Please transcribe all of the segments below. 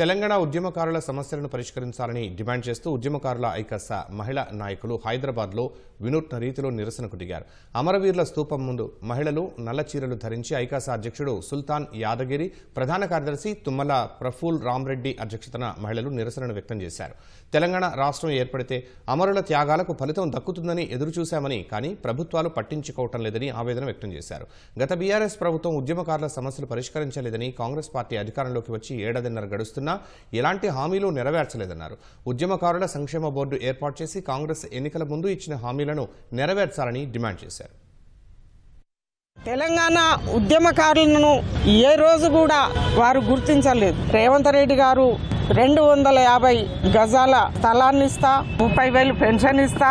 తెలంగాణ ఉద్యమకారుల సమస్యలను పరిష్కరించాలని డిమాండ్ చేస్తూ ఉద్యమకారుల ఐకస మహిళా నాయకులు హైదరాబాద్లో వినూత్న రీతిలో నిరసనకు దిగారు. అమరవీరుల స్తూపం ముందు మహిళలు నల్ల చీరలు ధరించి ఐకాస అధ్యక్షుడు సుల్తాన్ యాదగిరి ప్రధాన కార్యదర్శి తుమ్మల ప్రఫుల్ రామ్రెడ్డి అధ్యక్షతన మహిళలు నిరసనను వ్యక్తం చేశారు. తెలంగాణ రాష్ట్రం ఏర్పడితే అమరుల త్యాగాలకు ఫలితం దక్కుతుందని ఎదురుచూశామని కానీ ప్రభుత్వాలు పట్టించుకోవటం లేదని ఆవేదన వ్యక్తం చేశారు. గత బీఆర్ఎస్ ప్రభుత్వం ఉద్యమకారుల సమస్యలు పరిష్కరించలేదని కాంగ్రెస్ పార్టీ అధికారంలోకి వచ్చి ఏడాదిన్నర గడుస్తున్న ఎలాంటి హామీలు నెరవేర్చలేదన్నారు. ఉద్యమకారుల సంక్షేమ బోర్డు ఏర్పాటు చేసి కాంగ్రెస్ ఎన్నికల ముందు ఇచ్చిన హామీలను నెరవేర్చాలని డిమాండ్ చేశారు. తెలంగాణ ఉద్యమకారులను ఏ రోజు కూడా వారు గుర్తించలేదు. రేవంత్ రెడ్డి గారు రెండు వందల యాభై గజాల స్థలాన్ని ఇస్తా ముప్పై వేలు పెన్షన్ ఇస్తా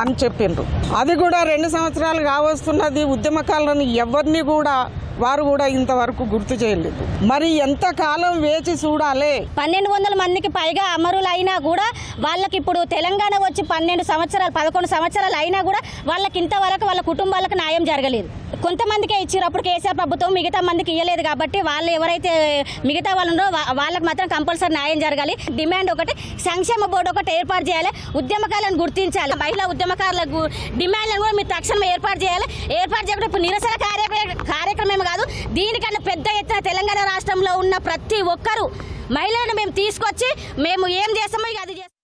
అని చెప్పిండ్రు. అది కూడా రెండు సంవత్సరాలు కావస్తున్నది ఉద్యమకారులను ఎవరిని కూడా వారు కూడా ఇంతవరకు గుర్తు చేయలేదు. మరి ఎంతకాలం వేచి చూడాలి? పన్నెండు వందల మందికి పైగా అమరులు అయినా కూడా వాళ్ళకి ఇప్పుడు తెలంగాణ వచ్చి పన్నెండు సంవత్సరాలు పదకొండు సంవత్సరాలు అయినా కూడా వాళ్ళకి ఇంతవరకు వాళ్ళ కుటుంబాలకు న్యాయం జరగలేదు. కొంతమందికే ఇచ్చారు అప్పుడు కేసీఆర్ ప్రభుత్వం మిగతా మందికి ఇవ్వలేదు కాబట్టి వాళ్ళు ఎవరైతే మిగతా వాళ్ళు ఉన్నారో వాళ్ళకి మాత్రం కంపల్సరీ న్యాయం జరగాలి. డిమాండ్ ఒకటి సంక్షేమ బోర్డు ఒకటి ఏర్పాటు చేయాలి. ఉద్యమకాలను గుర్తించాలి. మహిళా ఉద్యమకారుల డిమాండ్లను కూడా మీరు తక్షణం ఏర్పాటు చేయాలి. ఏర్పాటు చేయకుండా ఇప్పుడు నిరసన కార్యక్రమం దీనికన్నా పెద్ద ఎత్తున తెలంగాణ రాష్ట్రంలో ఉన్న ప్రతి ఒక్కరూ మహిళలను మేము తీసుకొచ్చి మేము ఏం చేస్తామో ఇక అది చేస్తాం.